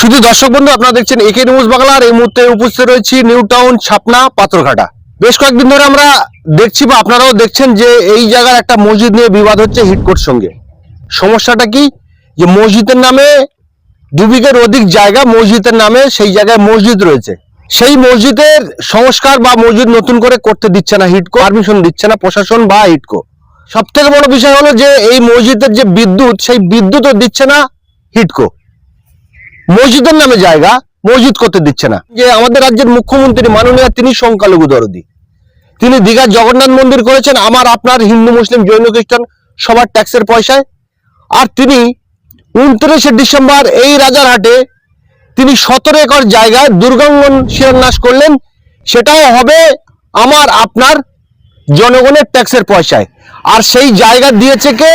শুধু দর্শক বন্ধু, আপনারা দেখছেন একে নিউজ বাংলার এই মুহূর্তে উপস্থিত রয়েছি নিউ টাউন ছাপনা পাথরঘাটা বেশ কয়েকদিন ধরে আমরা দেখছি বা আপনারাও দেখছেন যে এই জায়গার একটা মসজিদ নিয়ে বিবাদ হচ্ছে হিটকোর সঙ্গে। সমস্যাটা কি? যে মসজিদের নামে দু বিঘের অধিক জায়গা মসজিদের নামে সেই জায়গায় মসজিদ রয়েছে। সেই মসজিদের সংস্কার বা মসজিদ নতুন করে করতে দিচ্ছে না হিটকো, পারমিশন দিচ্ছে না প্রশাসন বা হিটকো। সব থেকে বড় বিষয় হলো যে এই মসজিদের যে বিদ্যুৎ, সেই বিদ্যুৎও দিচ্ছে না হিটকো। মসজিদের নামে জায়গা মসজিদ করতে দিচ্ছে না। যে আমাদের রাজ্যের মুখ্যমন্ত্রী মাননীয় তিনি সংখ্যালঘু দরদি। তিনি দীঘার জগন্নাথ মন্দির করেছেন, আমার, আপনার হিন্দু, মুসলিম, জৈন, খ্রিস্টান সবার ট্যাক্সের পয়সায়। আর তিনি উনত্রিশে ডিসেম্বর এই রাজারহাটে তিনি সতেরো একর জায়গায় দুর্গাঙ্গন শিলান্যাস করলেন। সেটাও হবে আমার, আপনার জনগণের ট্যাক্সের পয়সায়। আর সেই জায়গা দিয়েছে কে?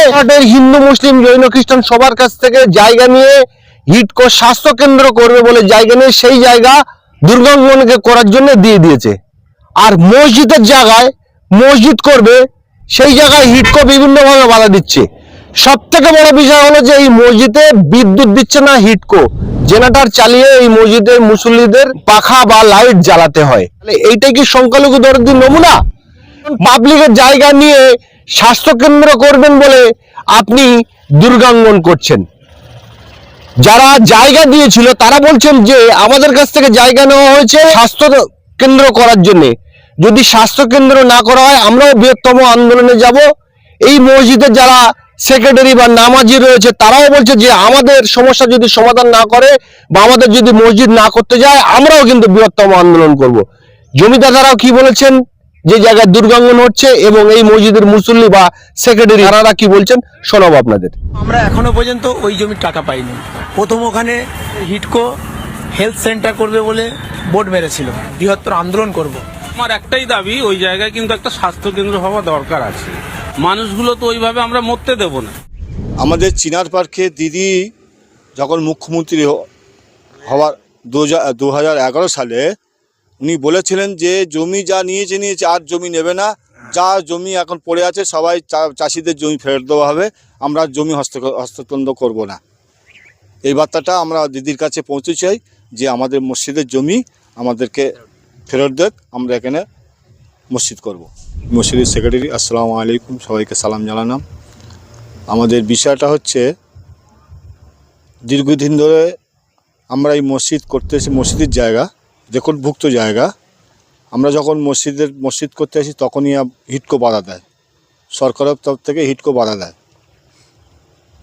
হিন্দু, মুসলিম, জৈন, খ্রিস্টান সবার কাছ থেকে জায়গা নিয়ে হিটকো স্বাস্থ্য কেন্দ্র করবে বলে জায়গা নিয়ে সেই জায়গা দুর্গাঙ্গনকে করার জন্য দিয়ে দিয়েছে। আর মসজিদের জায়গায় মসজিদ করবে, সেই জায়গায় হিটকো বিভিন্নভাবে বাধা দিচ্ছে। সব থেকে বড় বিষয় হলো যে এই মসজিদে বিদ্যুৎ দিচ্ছে না হিটকো, জেনারেটর চালিয়ে এই মসজিদের মুসল্লিদের পাখা বা লাইট জ্বালাতে হয়। এইটাই কি সংখ্যালঘু দরদির নমুনা? পাবলিকের জায়গা নিয়ে স্বাস্থ্য কেন্দ্র করবেন বলে আপনি দুর্গাঙ্গন করছেন। যারা জায়গা দিয়েছিল, তারা বলছেন যে আমাদের কাছ থেকে জায়গা নেওয়া হয়েছে স্বাস্থ্য কেন্দ্র করার জন্য। যদি স্বাস্থ্য কেন্দ্র না করা হয়, আমরাও বৃহত্তম আন্দোলনে যাব। এই মসজিদের যারা সেক্রেটারি বা নামাজি রয়েছে, তারাও বলছে যে আমাদের সমস্যা যদি সমাধান না করে বা আমাদের যদি মসজিদ না করতে যায়, আমরাও কিন্তু বৃহত্তম আন্দোলন করব। জমিদাদারাও কি বলেছেন? যে জায়গায় দুর্গাঙ্গন হচ্ছে এবং এই মসজিদের মুসল্লি বা সেক্রেটারি তারা কি বলছেন শোনাবো আপনাদের। আমরা এখনও পর্যন্ত ওই জমির টাকা পাইনি। প্রথম ওখানে হিটকো হেলথ সেন্টার করবে বলে বোর্ড মেরেছিল। বৃহত্তর আন্দোলন করব। আমার একটাই দাবি ওই জায়গায় কিন্তু একটা স্বাস্থ্য কেন্দ্র হওয়া দরকার আছে। মানুষগুলো তো ওইভাবে আমরা মরতে দেব না। আমাদের চিনার পার্কে দিদি যখন মুখ্যমন্ত্রী হওয়ার দু হাজার এগারো সালে উনি বলেছিলেন যে, জমি যা নিয়েছে নিয়েছে, আর জমি নেবে না। যা জমি এখন পড়ে আছে, সবাই চাষিদের জমি ফেরত দেওয়া হবে। আমরা জমি হস্ত হস্ততন্ত্র করব না। এই বার্তাটা আমরা দিদির কাছে পৌঁছে চাই যে, আমাদের মসজিদের জমি আমাদেরকে ফেরত দেখ। আমরা এখানে মসজিদ করব। মসজিদের সেক্রেটারি, আসসালামু আলাইকুম। সবাইকে সালাম জানালাম। আমাদের বিষয়টা হচ্ছে, দীর্ঘদিন ধরে আমরা এই মসজিদ করতে এসে, মসজিদের জায়গা রেকর্ডভুক্ত জায়গা। আমরা যখন মসজিদের মসজিদ করতে আসি তখনই হিটকো বাধা দেয়। সরকারের তরফ থেকে হিটকো বাধা দেয়।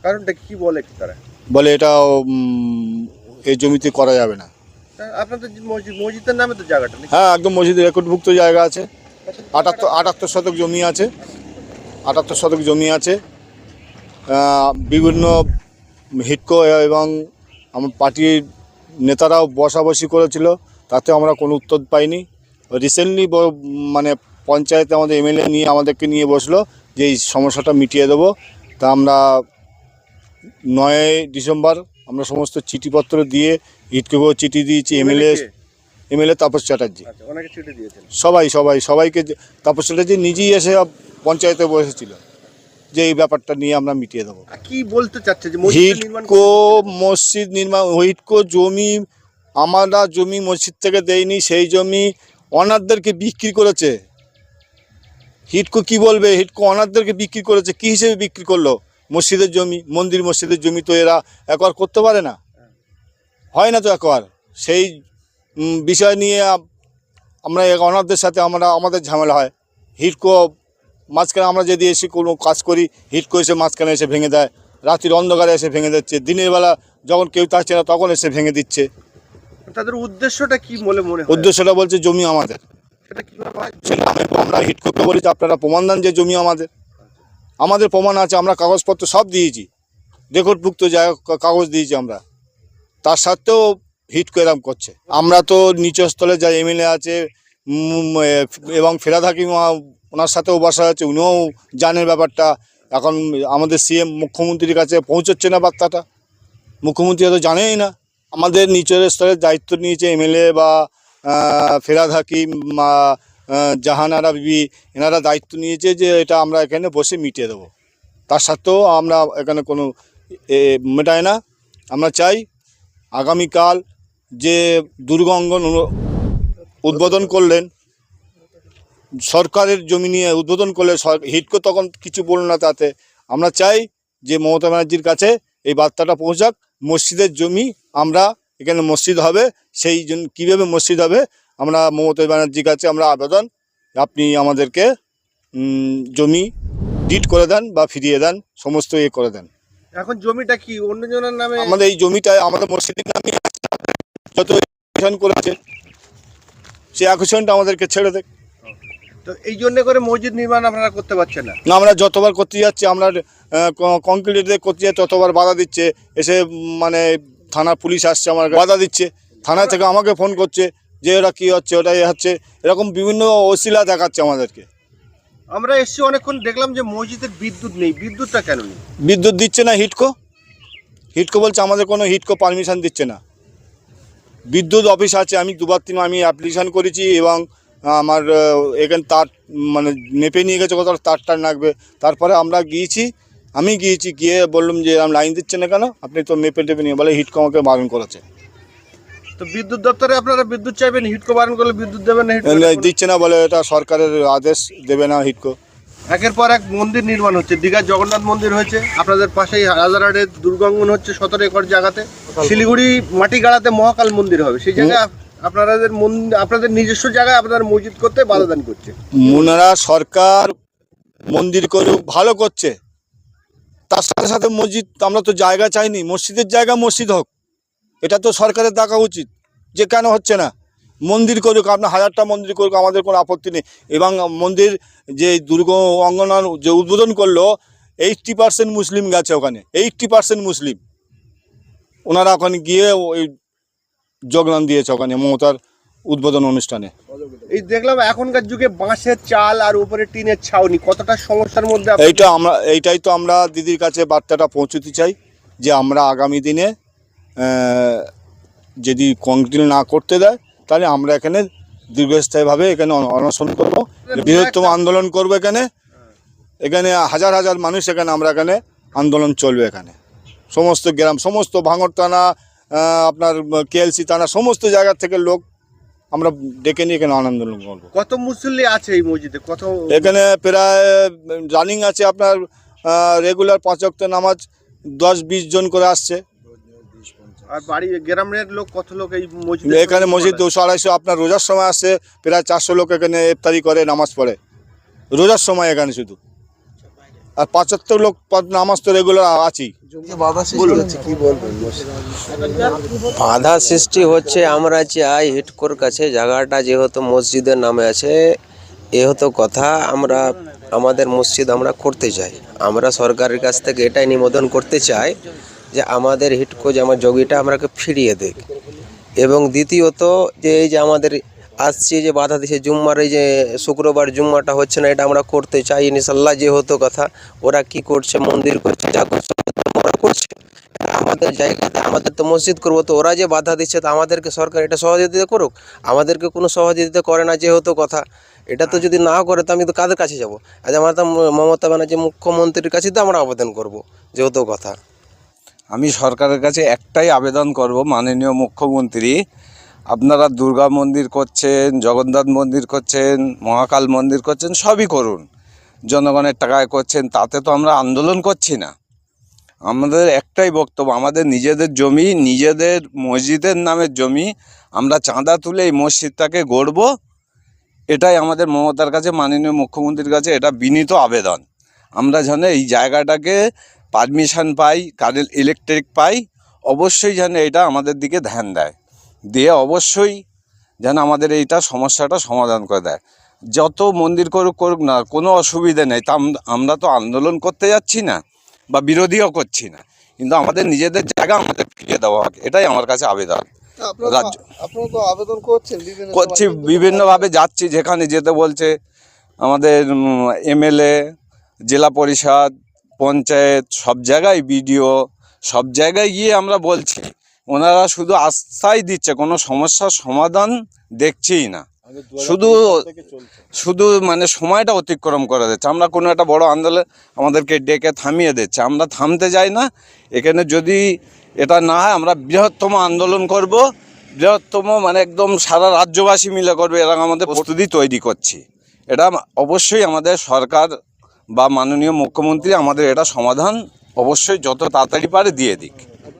কারণটা কি বলে তারা? বলে এটা এই জমিতে করা যাবে না। আপনাদের মসজিদের নামে তো জায়গাটা হ্যাঁ একদম মসজিদের রেকর্ডভুক্ত জায়গা আছে। আটাত্তর আটাত্তর শতক জমি আছে। আটাত্তর শতক জমি আছে। বিভিন্ন হিটকো এবং আমার পার্টির নেতারাও বসাবসি করেছিল। তাতে আমরা কোনো উত্তর পাইনি। রিসেন্টলি মানে পঞ্চায়েতে আমাদের এমএলএ নিয়ে আমাদেরকে নিয়ে বসল যে এই সমস্যাটা মিটিয়ে দেবো। তা আমরা নয় ডিসেম্বর আমরা সমস্ত চিঠিপত্র দিয়ে হিটকোকেও চিঠি দিয়েছি এমএলএ এমএলএ তাপস চ্যাটার্জি। আচ্ছা সবাই সবাই সবাইকে তাপস চ্যাটার্জি নিজেই এসে পঞ্চায়েতে বসেছিল যে এই ব্যাপারটা নিয়ে আমরা মিটিয়ে দেবো। কি বলতে চাচ্ছে যে হিটকো মসজিদ নির্মাণ হিটকো জমি আমরা জমি মসজিদ থেকে দেয়নি সেই জমি অনারদেরকে বিক্রি করেছে। হিটকো কি বলবে? হিটকো অনারদেরকে বিক্রি করেছে, কি হিসেবে বিক্রি করল? মসজিদের জমি, মন্দির মসজিদের জমি তো এরা একবার করতে পারে না। হয় না তো একবার? সেই বিষয় নিয়ে আমরা অনারদের সাথে আমরা, আমাদের ঝামেলা হয়। হিটকো মাঝখানে আমরা যদি এসে কোনো কাজ করি, হিটকো এসে মাঝখানে এসে ভেঙে দেয় রাত্রির অন্ধকারে এসে ভেঙে দিচ্ছে, দিনের বেলা যখন কেউ থাকছে না তখন এসে ভেঙে দিচ্ছে। তাদের উদ্দেশ্যটা কি বলে মনে হয়? উদ্দেশ্যটা বলছে জমি আমাদের। সেটা কীভাবে হয়? সেটা আমি আমরা হিট করতে বলি যে আপনারা প্রমাণ দেন যে জমি আমাদের। আমাদের প্রমাণ আছে আমরা কাগজপত্র সব দিয়েছি। রেকর্ডভুক্ত জায়গা কা- কাগজ দিয়েছি আমরা। তার সত্ত্বেও হিট করে এরম করছে। আমরা তো নিচস্থলে যা এমএলএ আছে উম, এ, এবং ফেরাদ হাকিম আ- ওনার সাথেও বসা আছে উনিও জানেন ব্যাপারটা। এখন আমাদের সিএম মুখ্যমন্ত্রীর কাছে পৌঁছচ্ছে না বার্তাটা। মুখ্যমন্ত্রী তো জানেই না। আমাদের নিচের স্তরের দায়িত্ব নিয়েছে এমএলএ বা ফেরাদ হাকিম বা জাহানারা বিবি এনারা দায়িত্ব নিয়েছে যে এটা আমরা এখানে বসে মিটিয়ে দেবো। তার সত্ত্বেও আমরা এখানে কোনো এ, মেটাই না। আমরা চাই আগামীকাল যে দুর্গা অঙ্গন উন- উদ্বোধন করলেন সরকারের জমি নিয়ে উদ্বোধন করলে হিটকো তখন কিছু বলল না তাতে। আমরা চাই যে মমতা ব্যানার্জির কাছে এই বার্তাটা পৌঁছাক। মসজিদের জমি আমরা এখানে মসজিদ হবে সেই জন্য কীভাবে মসজিদ হবে আমরা মমতা ব্যানার্জির কাছে আমরা আবেদন আপনি আমাদেরকে উম, জমি ডিট করে দেন বা ফিরিয়ে দেন সমস্ত ইয়ে করে দেন। এখন জমিটা কি অন্যজনের নামে? আমাদের এই জমিটা আমাদের মসজিদের নামে যত করেছে সেই অ্যাকুশনটা আমাদেরকে ছেড়ে দেয়। তো এই জন্য করে মসজিদ নির্মাণ আপনারা করতে পারছেন না। না আমরা যতবার করতে যাচ্ছি আমরা কংক্রিট দিয়ে করতে যাচ্ছি ততবার বাধা দিচ্ছে। এসে মানে থানা পুলিশ আসছে আমার বাধা দিচ্ছে। থানা থেকে আমাকে ফোন করছে যে ওটা কী হচ্ছে ওটা এ হচ্ছে। এরকম বিভিন্ন অশিলা দেখাচ্ছে আমাদেরকে। আমরা এসছি অনেকক্ষণ দেখলাম যে মসজিদের বিদ্যুৎ নেই। বিদ্যুৎটা কেন নেই? বিদ্যুৎ দিচ্ছে না হিটকো? হিটকো বলছে আমাদের কোনো হিটকো পারমিশন দিচ্ছে না। বিদ্যুৎ অফিস আছে আমি দুবার তিন আমি অ্যাপ্লিকেশান করেছি এবং আমার এখানে তার মানে মেপে নিয়ে গেছে কত তার টার লাগবে তারপরে আমরা গিয়েছি আমি গিয়েছি গিয়ে বললাম যে আমি লাইন দিচ্ছে না কেন? আপনি তো মেপে টেপে নিয়ে বলে হিটকো আমাকে বারণ করেছে তো বিদ্যুৎ দপ্তরে আপনারা বিদ্যুৎ চাইবেন হিটকো বারণ করলে বিদ্যুৎ দেবেন না দিচ্ছে না বলে এটা সরকারের আদেশ দেবে না হিটকো একের পর এক মন্দির নির্মাণ হচ্ছে দীঘার জগন্নাথ মন্দির হয়েছে আপনাদের পাশেই রাজারহাটের দুর্গাঙ্গন হচ্ছে সতেরো একর জায়গাতে। শিলিগুড়ি মাটিগাড়াতে মহাকাল মন্দির হবে সেই জায়গায় আপনাদের আপনাদের নিজস্ব জায়গায় আপনার মসজিদ করতে বাধা দান করছে। মুনারা সরকার মন্দির করে ভালো করছে। তার সাথে সাথে মসজিদ, আমরা তো জায়গা চাইনি, মসজিদের জায়গা মসজিদ হোক। এটা তো সরকারের দেখা উচিত, যে কেন হচ্ছে না? মন্দির করুক, আপনার হাজারটা মন্দির করুক, আমাদের কোনো আপত্তি নেই। এবং মন্দির যে দুর্গ অঙ্গনার যে উদ্বোধন করল এইটটি পার্সেন্ট মুসলিম গেছে ওখানে এইটটি পার্সেন্ট মুসলিম। ওনারা ওখানে গিয়ে ওই যোগদান দিয়েছে ওখানে মমতার উদ্বোধন অনুষ্ঠানে। এই দেখলাম এখনকার যুগে বাঁশের চাল আর উপরে টিনের ছাউনি কতটা সমস্যার মধ্যে এইটা আমরা এইটাই তো আমরা দিদির কাছে বার্তাটা পৌঁছতে চাই যে আমরা আগামী দিনে যদি কংক্রিট না করতে দেয় তাহলে আমরা এখানে দীর্ঘস্থায়ীভাবে এখানে অনশন করব। বৃহত্তম আন্দোলন করব এখানে। এখানে হাজার হাজার মানুষ এখানে আমরা এখানে আন্দোলন চলবে এখানে। সমস্ত গ্রাম সমস্ত ভাঙর আহ, আপনার কেএলসি থানা সমস্ত জায়গা থেকে লোক আমরা ডেকে নিয়ে এখানে আনন্দ করব। কত মুসল্লি আছে এই মসজিদে? কত এখানে প্রায় রানিং আছে আপনার রেগুলার পাঁচ অক্ট নামাজ দশ বিশ জন করে আসছে। আর বাড়ি গ্রামের লোক কত লোক এই মসজিদে এখানে মসজিদ দুশো আড়াইশো আপনার রোজার সময় আসছে প্রায় চারশো লোক এখানে ইফতারি করে নামাজ পড়ে। রোজার সময় এখানে শুধু। আর পাঁচাত্তর লোক নামাজ তো রেগুলার আছেই বাধা সৃষ্টি হচ্ছে আমরা চাই হিটকোর কাছে জায়গাটা যেহেতু মসজিদের নামে আছে এ হতো কথা আমরা আমাদের মসজিদ আমরা করতে চাই। আমরা সরকারের কাছ থেকে এটাই নিবেদন করতে চাই যে আমাদের হিটকো যে আমার জমিটা আমরাকে ফিরিয়ে দেখ এবং দ্বিতীয়ত যে এই যে আমাদের আসছে যে বাধা দিচ্ছে জুম্মার এই যে শুক্রবার জুম্মাটা হচ্ছে না, এটা আমরা করতে চাই ইনশাল্লাহ যে হতো কথা। ওরা কি করছে? মন্দির করছে, যা করছে, ওরা করছে। আমাদের জায়গাতে, আমাদের তো মসজিদ করব, তো ওরা যে বাধা দিচ্ছে, তো আমাদেরকে সরকার এটা সহযোগিতা করুক। আমাদেরকে কোনো সহযোগিতা করে না, যেহেতু কথা। এটা তো যদি না করে, তো আমি তো কাদের কাছে যাব? আজ আমরা তো মমতা ব্যানার্জি মুখ্যমন্ত্রীর কাছে তো আমরা আবেদন করব, যেহেতু কথা। আমি সরকারের কাছে একটাই আবেদন করব, মাননীয় মুখ্যমন্ত্রী আপনারা দুর্গা মন্দির করছেন, জগন্নাথ মন্দির করছেন, মহাকাল মন্দির করছেন, সবই করুন। জনগণের টাকায় করছেন, তাতে তো আমরা আন্দোলন করছি না। আমাদের একটাই বক্তব্য, আমাদের নিজেদের জমি, নিজেদের মসজিদের নামের জমি, আমরা চাঁদা তুলে এই মসজিদটাকে গড়ব। এটাই আমাদের মমতার কাছে, মাননীয় মুখ্যমন্ত্রীর কাছে এটা বিনীত আবেদন। আমরা যেন এই জায়গাটাকে পারমিশন পাই কারেন্ট ইলেকট্রিক পাই, অবশ্যই যেন এটা আমাদের দিকে ধ্যান দেয়। দিয়ে অবশ্যই যেন আমাদের এইটা সমস্যাটা সমাধান করে দেয়। যত মন্দির করুক করুক না কোনো অসুবিধে নেই। তা আমরা তো আন্দোলন করতে যাচ্ছি না বা বিরোধীও করছি না। কিন্তু আমাদের নিজেদের জায়গা আমাদের ফিরিয়ে দেওয়া হোক এটাই আমার কাছে আবেদন। রাজ্য আবেদন করছেন করছি বিভিন্নভাবে যাচ্ছি। যেখানে যেতে বলছে আমাদের এমএলএ জেলা পরিষদ পঞ্চায়েত সব জায়গায় বিডিও সব জায়গায় গিয়ে আমরা বলছি। ওনারা শুধু আস্থাই দিচ্ছে কোনো সমস্যার সমাধান দেখছেই না। শুধু শুধু মানে সময়টা অতিক্রম করে দিচ্ছে। আমরা কোনো একটা বড় আন্দোলন আমাদেরকে ডেকে থামিয়ে দিচ্ছে। আমরা থামতে যাই না। এখানে যদি এটা না হয় আমরা বৃহত্তম আন্দোলন করব। বৃহত্তম মানে একদম সারা রাজ্যবাসী মিলে করবে। এরকম আমাদের প্রস্তুতি তৈরি করছি। এটা অবশ্যই আমাদের সরকার বা মাননীয় মুখ্যমন্ত্রী আমাদের এটা সমাধান অবশ্যই যত তাড়াতাড়ি পারে দিয়ে দিক।